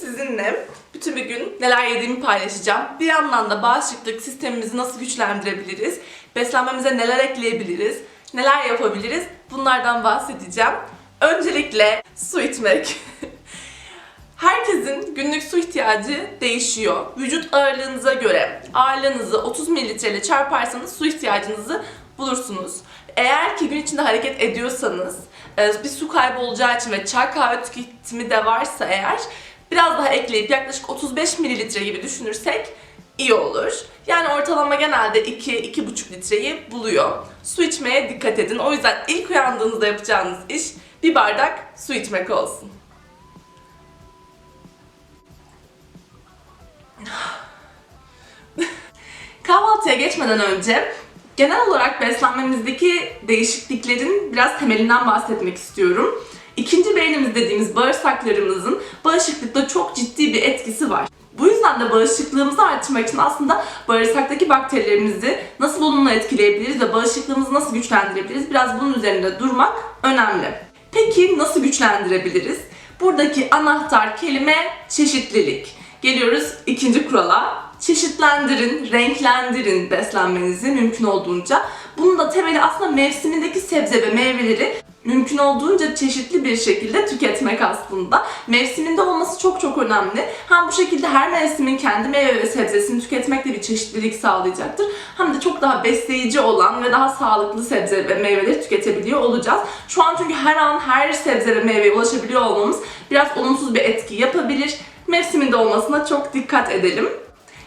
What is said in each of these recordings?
sizinle bütün bir gün neler yediğimi paylaşacağım. Bir yandan da bağışıklık sistemimizi nasıl güçlendirebiliriz, beslenmemize neler ekleyebiliriz, neler yapabiliriz bunlardan bahsedeceğim. Öncelikle su içmek. Herkesin günlük su ihtiyacı değişiyor. Vücut ağırlığınıza göre ağırlığınızı 30 mililitre ile çarparsanız su ihtiyacınızı bulursunuz. Eğer ki gün içinde hareket ediyorsanız, e, bir su kaybı olacağı için ve çay kahve tüketimi de varsa eğer biraz daha ekleyip yaklaşık 35 mililitre gibi düşünürsek iyi olur. Yani ortalama genelde 2-2,5 litreyi buluyor. Su içmeye dikkat edin. O yüzden ilk uyandığınızda yapacağınız iş bir bardak su içmek olsun. Kahvaltıya geçmeden önce genel olarak beslenmemizdeki değişikliklerin biraz temelinden bahsetmek istiyorum. İkinci beynimiz dediğimiz bağırsaklarımızın bağışıklıkta çok ciddi bir etkisi var. Bu yüzden de bağışıklığımızı artırmak için aslında bağırsaktaki bakterilerimizi nasıl olumlu etkileyebiliriz ve bağışıklığımızı nasıl güçlendirebiliriz biraz bunun üzerinde durmak önemli. Peki nasıl güçlendirebiliriz? Buradaki anahtar kelime çeşitlilik. Geliyoruz ikinci kurala. Çeşitlendirin, renklendirin beslenmenizi mümkün olduğunca. Bunun da temeli aslında mevsimindeki sebze ve meyveleri mümkün olduğunca çeşitli bir şekilde tüketmek aslında. Mevsiminde olması çok çok önemli. Hem bu şekilde her mevsimin kendi meyve ve sebzesini tüketmek de bir çeşitlilik sağlayacaktır. Hem de çok daha besleyici olan ve daha sağlıklı sebze ve meyveleri tüketebiliyor olacağız. Şu an çünkü her an her sebze ve meyveye ulaşabiliyor olmamız biraz olumsuz bir etki yapabilir. Mevsiminde olmasına çok dikkat edelim.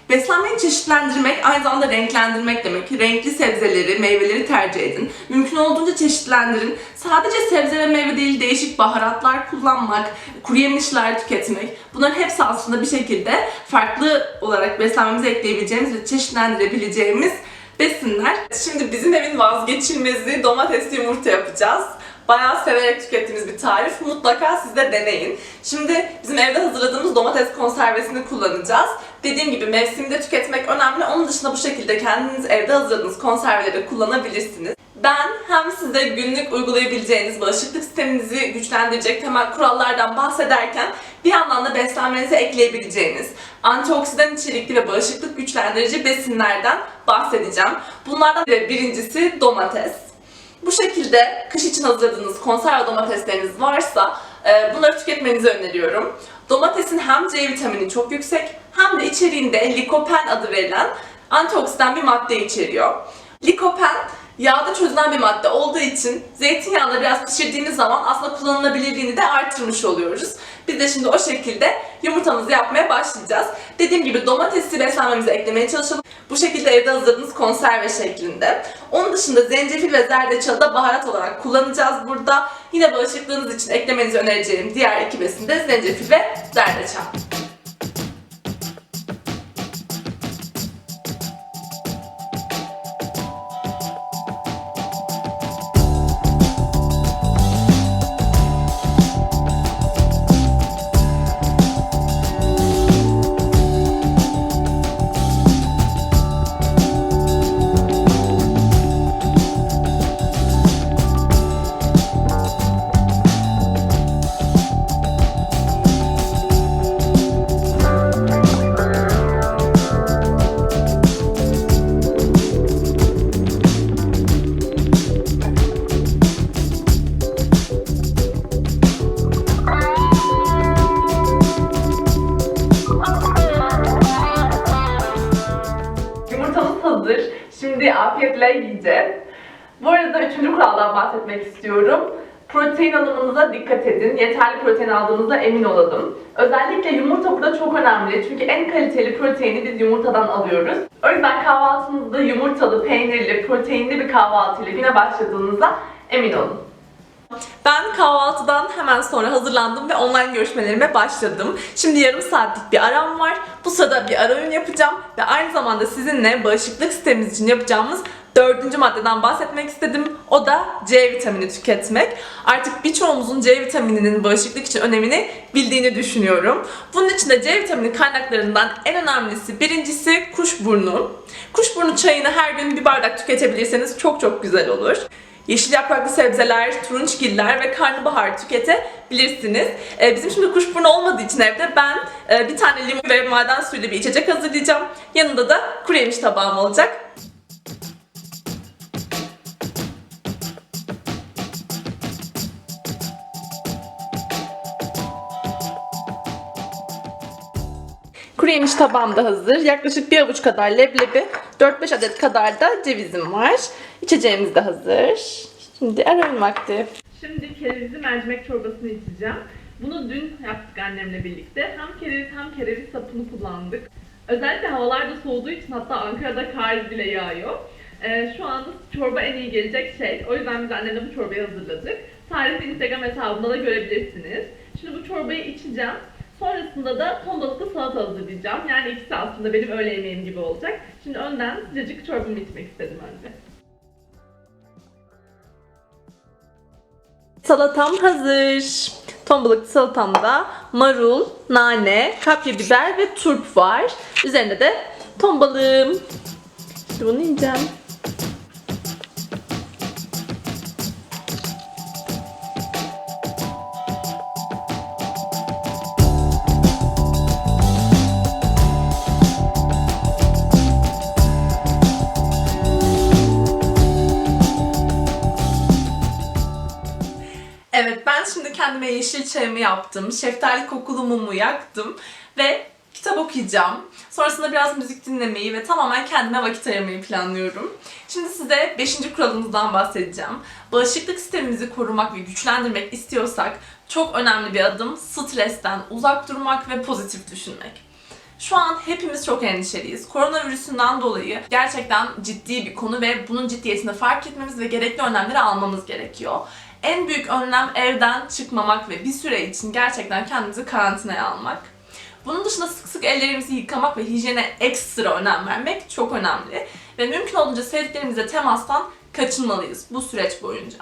Beslenmeyi çeşitlendirmek aynı zamanda renklendirmek demek. Renkli sebzeleri, meyveleri tercih edin. Mümkün olduğunca çeşitlendirin. Sadece sebze ve meyve değil değişik baharatlar kullanmak, kuru yemişler tüketmek. Bunların hepsi aslında bir şekilde farklı olarak beslenmemize ekleyebileceğimiz ve çeşitlendirebileceğimiz besinler. Şimdi bizim evin vazgeçilmezi domatesli yumurta yapacağız. Bayağı severek tükettiğimiz bir tarif. Mutlaka siz de deneyin. Şimdi bizim evde hazırladığımız domates konservesini kullanacağız. Dediğim gibi mevsimde tüketmek önemli. Onun dışında bu şekilde kendiniz evde hazırladığınız konserveleri kullanabilirsiniz. Ben hem size günlük uygulayabileceğiniz bağışıklık sisteminizi güçlendirecek temel kurallardan bahsederken bir yandan da beslenmenize ekleyebileceğiniz antioksidan içerikli ve bağışıklık güçlendirici besinlerden bahsedeceğim. Bunlardan birincisi domates. Bu şekilde kış için hazırladığınız konserve domatesleriniz varsa e, bunları tüketmenizi öneriyorum. Domatesin hem C vitamini çok yüksek hem de içeriğinde likopen adı verilen antioksidan bir madde içeriyor. Likopen yağda çözülen bir madde olduğu için zeytinyağında biraz pişirdiğimiz zaman aslında kullanılabilirliğini de artırmış oluyoruz. Biz de şimdi o şekilde yumurtamızı yapmaya başlayacağız. Dediğim gibi domatesi beslenmemize eklemeye çalışalım. Bu şekilde evde hazırladığınız konserve şeklinde. Onun dışında zencefil ve zerdeçalı da baharat olarak kullanacağız burada. Yine bağışıklığınız için eklemenizi önereceğim diğer iki besin de zencefil ve zerdeçal. Bahsetmek istiyorum. Protein alımınıza dikkat edin. Yeterli protein aldığınıza emin olalım. Özellikle yumurta burada çok önemli. Çünkü en kaliteli proteini biz yumurtadan alıyoruz. O yüzden kahvaltınızda yumurtalı, peynirli, proteinli bir kahvaltıyla güne başladığınızda emin olun. Ben kahvaltıdan hemen sonra hazırlandım ve online görüşmelerime başladım. Şimdi yarım saatlik bir aram var. Bu sırada bir ara yapacağım ve aynı zamanda sizinle bağışıklık sistemimiz için yapacağımız dördüncü maddeden bahsetmek istedim. O da C vitamini tüketmek. Artık birçoğumuzun C vitamininin bağışıklık için önemini bildiğini düşünüyorum. Bunun için de C vitamini kaynaklarından en önemlisi birincisi kuşburnu. Kuşburnu çayını her gün bir bardak tüketebilirseniz çok çok güzel olur. yeşil yapraklı sebzeler, turunçgiller ve karnabahar tüketebilirsiniz. Ee, bizim şimdi kuşburnu olmadığı için evde ben e, bir tane limon ve maden suyuyla bir içecek hazırlayacağım. Yanında da kuru yemiş tabağım olacak. Kuru yemiş tabağım da hazır. Yaklaşık bir avuç kadar leblebi, 4-5 adet kadar da cevizim var. İçeceğimiz de hazır. Şimdi ara vakti. Şimdi kerevizli mercimek çorbasını içeceğim. Bunu dün yaptık annemle birlikte. Hem kereviz hem kereviz sapını kullandık. Özellikle havalar da soğuduğu için hatta Ankara'da kar bile yağıyor. Ee, şu anda çorba en iyi gelecek şey. O yüzden biz annemle bu çorbayı hazırladık. Tarifi Instagram hesabımda da görebilirsiniz. Şimdi bu çorbayı içeceğim. Sonrasında da ton balıklı salata hazırlayacağım. Yani ikisi aslında benim öğle yemeğim gibi olacak. Şimdi önden sıcacık çorbamı içmek istedim önce. Salatam hazır. Ton balıklı salatamda marul, nane, kapya biber ve turp var. Üzerinde de ton balığım. Şimdi bunu yiyeceğim. Yeşil çayımı yaptım. Şeftali kokulu mumu yaktım ve kitap okuyacağım. Sonrasında biraz müzik dinlemeyi ve tamamen kendime vakit ayırmayı planlıyorum. Şimdi size 5. kuralımızdan bahsedeceğim. Bağışıklık sistemimizi korumak ve güçlendirmek istiyorsak çok önemli bir adım stresten uzak durmak ve pozitif düşünmek. Şu an hepimiz çok endişeliyiz. Koronavirüsünden dolayı gerçekten ciddi bir konu ve bunun ciddiyetini fark etmemiz ve gerekli önlemleri almamız gerekiyor. En büyük önlem evden çıkmamak ve bir süre için gerçekten kendimizi karantinaya almak. Bunun dışında sık sık ellerimizi yıkamak ve hijyene ekstra önem vermek çok önemli. Ve mümkün olduğunca sevdiklerimizle temastan kaçınmalıyız bu süreç boyunca.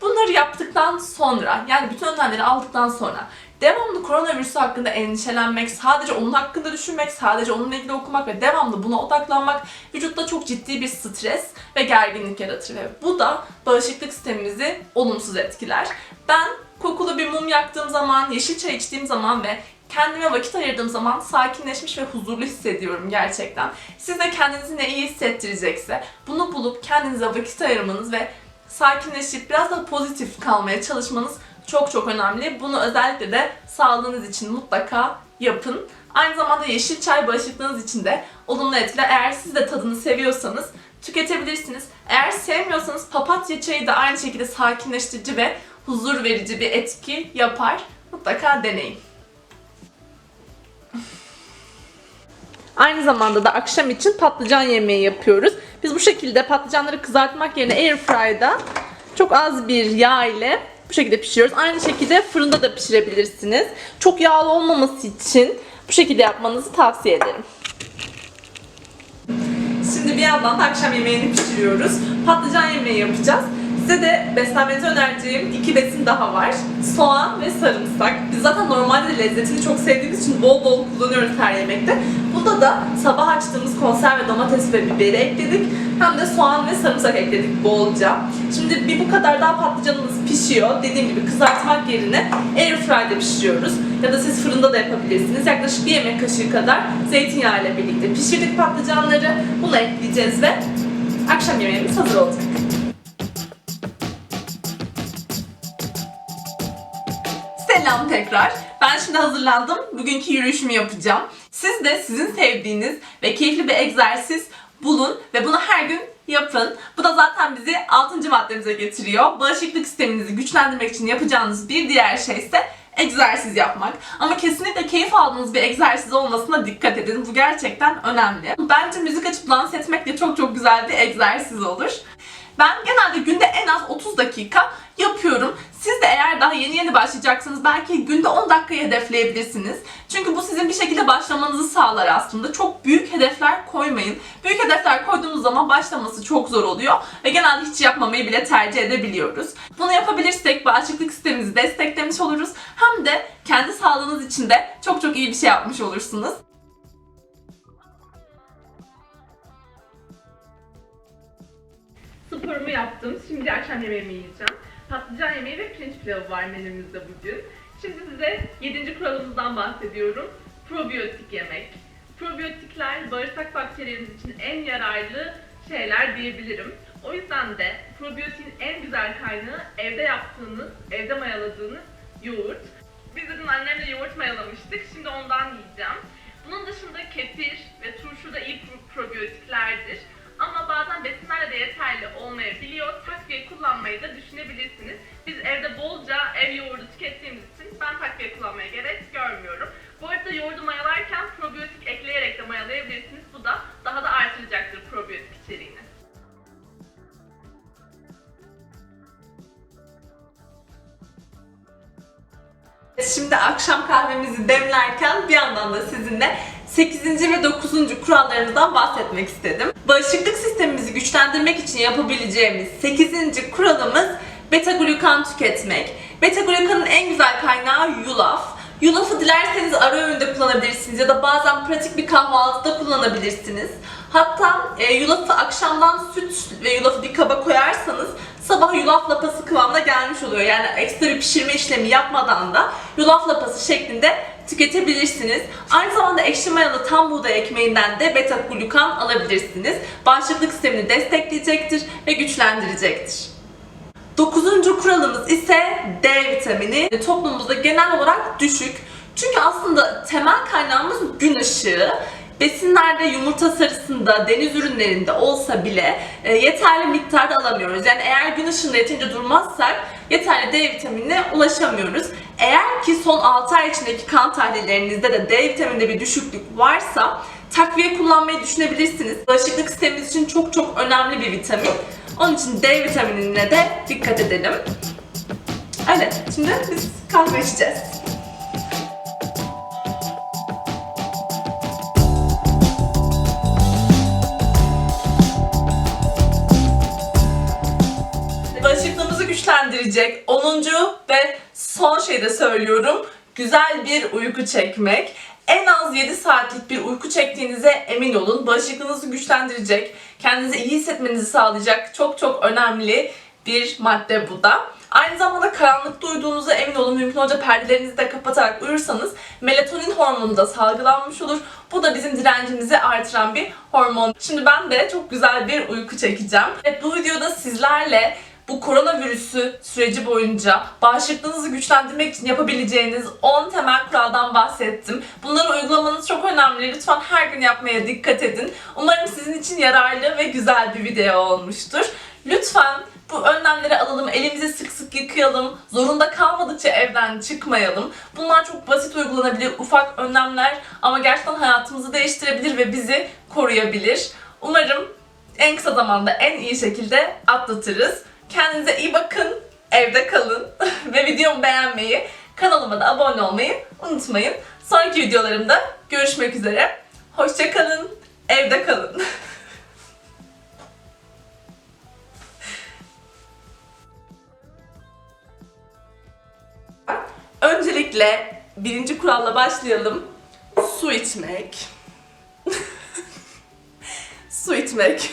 Bunları yaptıktan sonra, yani bütün önlemleri aldıktan sonra devamlı koronavirüsü hakkında endişelenmek, sadece onun hakkında düşünmek, sadece onunla ilgili okumak ve devamlı buna odaklanmak vücutta çok ciddi bir stres ve gerginlik yaratır ve bu da bağışıklık sistemimizi olumsuz etkiler. Ben kokulu bir mum yaktığım zaman, yeşil çay içtiğim zaman ve kendime vakit ayırdığım zaman sakinleşmiş ve huzurlu hissediyorum gerçekten. Siz de kendinizi ne iyi hissettirecekse bunu bulup kendinize vakit ayırmanız ve sakinleşip biraz daha pozitif kalmaya çalışmanız çok çok önemli. Bunu özellikle de sağlığınız için mutlaka yapın. Aynı zamanda yeşil çay bağışıklığınız için de olumlu etkiler. Eğer siz de tadını seviyorsanız tüketebilirsiniz. Eğer sevmiyorsanız papatya çayı da aynı şekilde sakinleştirici ve huzur verici bir etki yapar. Mutlaka deneyin. Aynı zamanda da akşam için patlıcan yemeği yapıyoruz. Biz bu şekilde patlıcanları kızartmak yerine airfryer'da çok az bir yağ ile bu şekilde pişiriyoruz. Aynı şekilde fırında da pişirebilirsiniz. Çok yağlı olmaması için bu şekilde yapmanızı tavsiye ederim. Şimdi bir yandan da akşam yemeğini pişiriyoruz. Patlıcan yemeği yapacağız. Size de beslenmenizi önereceğim iki besin daha var. Soğan ve sarımsak. Biz zaten normalde de lezzetini çok sevdiğimiz için bol bol kullanıyoruz her yemekte. Bunda da sabah açtığımız konserve domates ve biberi ekledik. Hem de soğan ve sarımsak ekledik bolca. Şimdi bir bu kadar daha patlıcanımız pişiyor. Dediğim gibi kızartmak yerine airfryer'de pişiriyoruz. Ya da siz fırında da yapabilirsiniz. Yaklaşık bir yemek kaşığı kadar zeytinyağı ile birlikte pişirdik patlıcanları. Bunu ekleyeceğiz ve akşam yemeğimiz hazır olacak. Selam tekrar. Ben şimdi hazırlandım. Bugünkü yürüyüşümü yapacağım. Siz de sizin sevdiğiniz ve keyifli bir egzersiz bulun ve bunu her gün yapın. Bu da zaten bizi 6. maddemize getiriyor. Bağışıklık sisteminizi güçlendirmek için yapacağınız bir diğer şey ise egzersiz yapmak. Ama kesinlikle keyif aldığınız bir egzersiz olmasına dikkat edin. Bu gerçekten önemli. Bence müzik açıp dans etmek de çok çok güzel bir egzersiz olur. Ben genelde günde en az 30 dakika yapıyorum. Siz de eğer daha yeni yeni başlayacaksınız belki günde 10 dakikayı hedefleyebilirsiniz. Çünkü bu sizin bir şekilde başlamanızı sağlar aslında. Çok büyük hedefler koymayın. Büyük hedefler koyduğunuz zaman başlaması çok zor oluyor ve genelde hiç yapmamayı bile tercih edebiliyoruz. Bunu yapabilirsek bağışıklık sistemimizi desteklemiş oluruz. Hem de kendi sağlığınız için de çok çok iyi bir şey yapmış olursunuz. Sporumu yaptım. Şimdi akşam yemeğimi yiyeceğim. Patlıcan yemeği ve pirinç pilavı var menümüzde bugün. Şimdi size 7. kuralımızdan bahsediyorum. Probiyotik yemek. Probiyotikler bağırsak bakterilerimiz için en yararlı şeyler diyebilirim. O yüzden de probiyotiğin en güzel kaynağı evde yaptığınız, evde mayaladığınız yoğurt. Biz de annemle yoğurt mayalamıştık. Şimdi ondan yiyeceğim. Bunun dışında kefir ve turşu da iyi pro- probiyotiklerdir. Ama bazen besinlerle de yeterli olmayabiliyor. Takviye kullanmayı da düşünebilirsiniz. Biz evde bolca ev yoğurdu tükettiğimiz için ben takviye kullanmaya gerek görmüyorum. Bu arada yoğurdu mayalarken probiyotik ekleyerek de mayalayabilirsiniz. Bu da daha da artıracaktır probiyotik içeriğini. Şimdi akşam kahvemizi demlerken bir yandan da sizinle 8. ve 9. kurallarımızdan bahsetmek istedim. Bağışıklık sistemimizi güçlendirmek için yapabileceğimiz 8. kuralımız beta glukan tüketmek. Beta glukanın en güzel kaynağı yulaf. Yulafı dilerseniz ara öğünde kullanabilirsiniz ya da bazen pratik bir kahvaltıda kullanabilirsiniz. Hatta e, yulafı akşamdan süt ve yulafı bir kaba koyarsanız sabah yulaf lapası kıvamına gelmiş oluyor. Yani ekstra bir pişirme işlemi yapmadan da yulaf lapası şeklinde tüketebilirsiniz. Aynı zamanda ekşi mayalı tam buğday ekmeğinden de beta glukan alabilirsiniz. Bağışıklık sistemini destekleyecektir ve güçlendirecektir. Dokuzuncu kuralımız ise D vitamini. Toplumumuzda genel olarak düşük. Çünkü aslında temel kaynağımız gün ışığı. Besinlerde yumurta sarısında, deniz ürünlerinde olsa bile e, yeterli miktarda alamıyoruz. Yani eğer gün ışığında yeterince durmazsak yeterli D vitaminine ulaşamıyoruz. Eğer ki son 6 ay içindeki kan tahlillerinizde de D vitamininde bir düşüklük varsa takviye kullanmayı düşünebilirsiniz. Bağışıklık sistemimiz için çok çok önemli bir vitamin. Onun için D vitaminine de dikkat edelim. Evet, şimdi biz kahve içeceğiz. Bağışıklığımızı güçlendirecek 10. ve son şey de söylüyorum. Güzel bir uyku çekmek. En az 7 saatlik bir uyku çektiğinize emin olun. Bağışıklığınızı güçlendirecek, kendinizi iyi hissetmenizi sağlayacak çok çok önemli bir madde bu da. Aynı zamanda karanlıkta uyuduğunuza emin olun. Mümkün olunca perdelerinizi de kapatarak uyursanız melatonin hormonu da salgılanmış olur. Bu da bizim direncimizi artıran bir hormon. Şimdi ben de çok güzel bir uyku çekeceğim. Evet, bu videoda sizlerle bu koronavirüsü süreci boyunca bağışıklığınızı güçlendirmek için yapabileceğiniz 10 temel kuraldan bahsettim. Bunları uygulamanız çok önemli. Lütfen her gün yapmaya dikkat edin. Umarım sizin için yararlı ve güzel bir video olmuştur. Lütfen bu önlemleri alalım, elimizi sık sık yıkayalım, zorunda kalmadıkça evden çıkmayalım. Bunlar çok basit uygulanabilir, ufak önlemler ama gerçekten hayatımızı değiştirebilir ve bizi koruyabilir. Umarım en kısa zamanda en iyi şekilde atlatırız. Kendinize iyi bakın, evde kalın ve videomu beğenmeyi, kanalıma da abone olmayı unutmayın. Sonraki videolarımda görüşmek üzere. Hoşçakalın, evde kalın. Öncelikle birinci kuralla başlayalım. Su içmek. Su içmek.